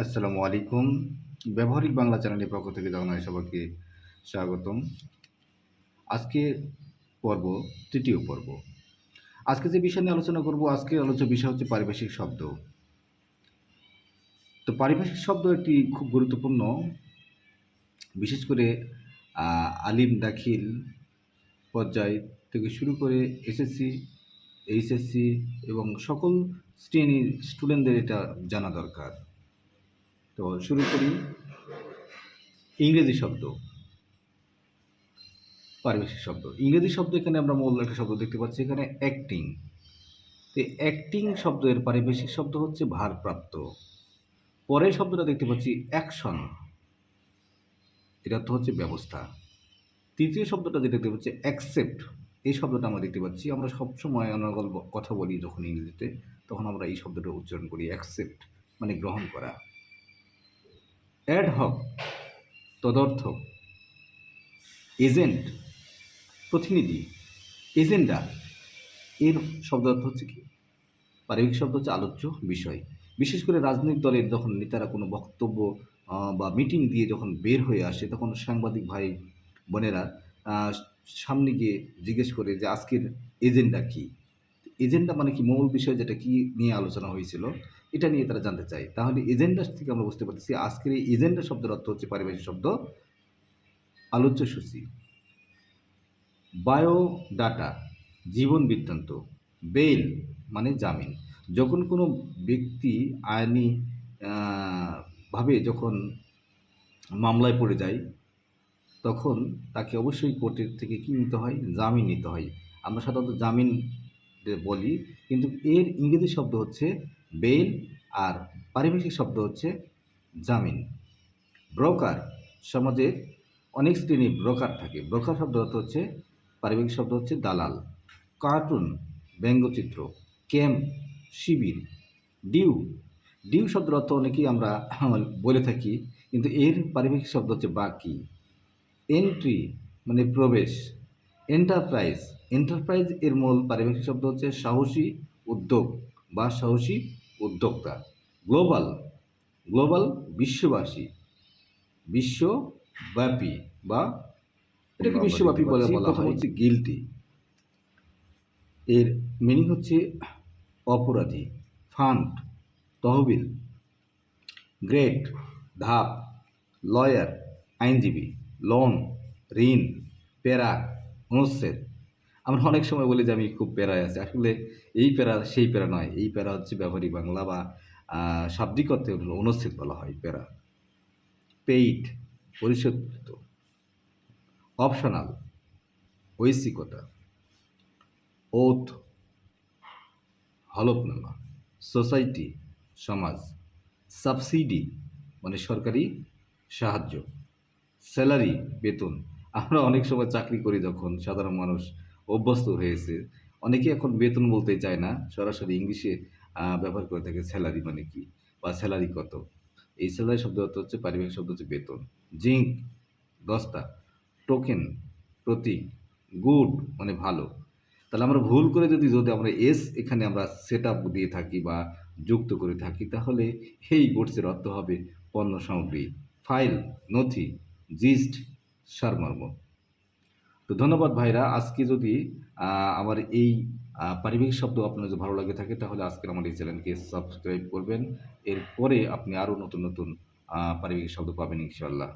আসসালামু আলাইকুম। ব্যবহারিক বাংলা চ্যানেলের পক্ষ থেকে জানাই সবাইকে স্বাগতম। আজকে পর্ব, তৃতীয় পর্ব। আজকে যে বিষয় নিয়ে আলোচনা করব, আজকে আলোচ্য বিষয় হচ্ছে পারিভাষিক শব্দ। তো পারিভাষিক শব্দ একটি খুব গুরুত্বপূর্ণ, বিশেষ করে আলিম, দাখিল পর্যায় থেকে শুরু করে এসএসসি, এইচএসসি এবং সকল শ্রেণির স্টুডেন্টদের এটা জানা দরকার। তো শুরু করি। ইংরেজি শব্দ। পারিবেশিক শব্দ। ইংরেজি শব্দ এখানে আমরা মূল একটা শব্দ দেখতে পাচ্ছি, এখানে অ্যাক্টিং তো অ্যাক্টিং শব্দের পারিবেশিক শব্দ হচ্ছে ভারপ্রাপ্ত। পরের শব্দটা দেখতে পাচ্ছি অ্যাকশন এর অর্থ হচ্ছে ব্যবস্থা। তৃতীয় শব্দটা যেটা দেখতে পাচ্ছি অ্যাকসেপ্ট এই শব্দটা আমরা দেখতে পাচ্ছি, আমরা সবসময় অনর্গল কথা বলি যখন ইংরেজিতে, তখন আমরা এই শব্দটা উচ্চারণ করি অ্যাকসেপ্ট মানে গ্রহণ করা। অ্যাড হক তদর্থক এজেন্ট, প্রতিনিধি, এজেন্ডা, এর শব্দ অর্থ হচ্ছে কি? পারিবারিক শব্দ হচ্ছে আলোচ্য বিষয়। বিশেষ করে রাজনৈতিক দলের যখন নেতারা কোনো বক্তব্য বা মিটিং দিয়ে যখন বের হয়ে আসে, তখন সাংবাদিক ভাই বোনেরা সামনে গিয়ে জিজ্ঞেস করে যে আজকের এজেন্ডা কি? এজেন্ডা মানে কি? মূল বিষয় যেটা কি নিয়ে আলোচনা হয়েছিল এটা নিয়ে তারা জানতে চায়। তাহলে এজেন্ডা থেকে আমরা বুঝতে পারতেছি আজকের এই এজেন্ডা শব্দের অর্থ হচ্ছে পারিভাষিক শব্দ আলোচ্য সূচি। বায়ো ডাটা জীবন বৃত্তান্ত বেল মানে জামিন। যখন কোনো ব্যক্তি আইনি ভাবে যখন মামলায় পড়ে যায়, তখন তাকে অবশ্যই কোর্টের থেকে কী নিতে হয়? জামিন নিতে হয়। আমরা সাধারণত জামিন বলি, কিন্তু এর ইংরেজি শব্দ হচ্ছে বেল আর পারিভাষিক শব্দ হচ্ছে জামিন। ব্রোকার সমাজে অনেক শ্রেণির ব্রোকার থাকে। ব্রোকার শব্দ হচ্ছে, পারিবারিক শব্দ হচ্ছে দালাল। কার্টুন, ব্যঙ্গচিত্র ক্যাম্প শিবির, ডিউ। ডিউ শব্দের অর্থ অনেকেই আমরা বলে থাকি, কিন্তু এর পারিবারিক শব্দ হচ্ছে বাকি। এন্ট্রি মানে প্রবেশ। এন্টারপ্রাইজ এন্টারপ্রাইজ এর মূল পারিভাষিক শব্দ হচ্ছে সাহসী উদ্যোগ বা সাহসী উদ্যোক্তা। গ্লোবাল গ্লোবাল বিশ্ববাসী। বিশ্বব্যাপী বা এটাকে বিশ্বব্যাপী বলে বলা হয়। হচ্ছে গিলটি এর মিনিং হচ্ছে অপরাধী ফান্ড তহবিল গ্রেট ধাপ লয়ার আইনজীবী লোন ঋণ পেরা অনুচ্ছেদ আমরা অনেক সময় বলি যে আমি খুব পেরায় আছি। আসলে এই প্যারা সেই প্যারা নয়। এই প্যারা হচ্ছে ব্যবহারিক বাংলা বা শাব্দিক অর্থে অনুচ্ছেদ বলা হয় প্যারা। পেইড, পরিশোধিত। অপশনাল ঐশিকতা ওথ, হলফনামা। সোসাইটি, সমাজ। সাবসিডি মানে সরকারি সাহায্য। স্যালারি, বেতন। আমরা অনেক সময় চাকরি করি যখন, সাধারণ মানুষ অভ্যস্ত হয়েছে। অনেকে এখন বেতন বলতে চায় না, সরাসরি ইংলিশে ব্যবহার করে থাকে স্যালারি মানে কি বা স্যালারি কত। এই স্যালারি শব্দ অর্থ হচ্ছে পারিবারিক শব্দ হচ্ছে বেতন। জিঙ্ক, দস্তা, টোকেন, প্রতীক, গুড মানে ভালো। তাহলে আমরা ভুল করে যদি যদি আমরা এস এখানে আমরা সেট আপ দিয়ে থাকি বা যুক্ত করে থাকি, তাহলে এই গুডসের অর্থ হবে পণ্য সামগ্রী। ফাইল, নথি, জিস্ট সারমর্ম তো ধন্যবাদ ভাইরা, আজকে যদি আমার এই পারিবারিক শব্দ আপনার যদি ভালো লাগে থাকে, তাহলে আজকের আমার এই চ্যানেলকে সাবস্ক্রাইব করবেন। এরপরে আপনি আরও নতুন নতুন পারিবারিক শব্দ পাবেন ইনশাল্লাহ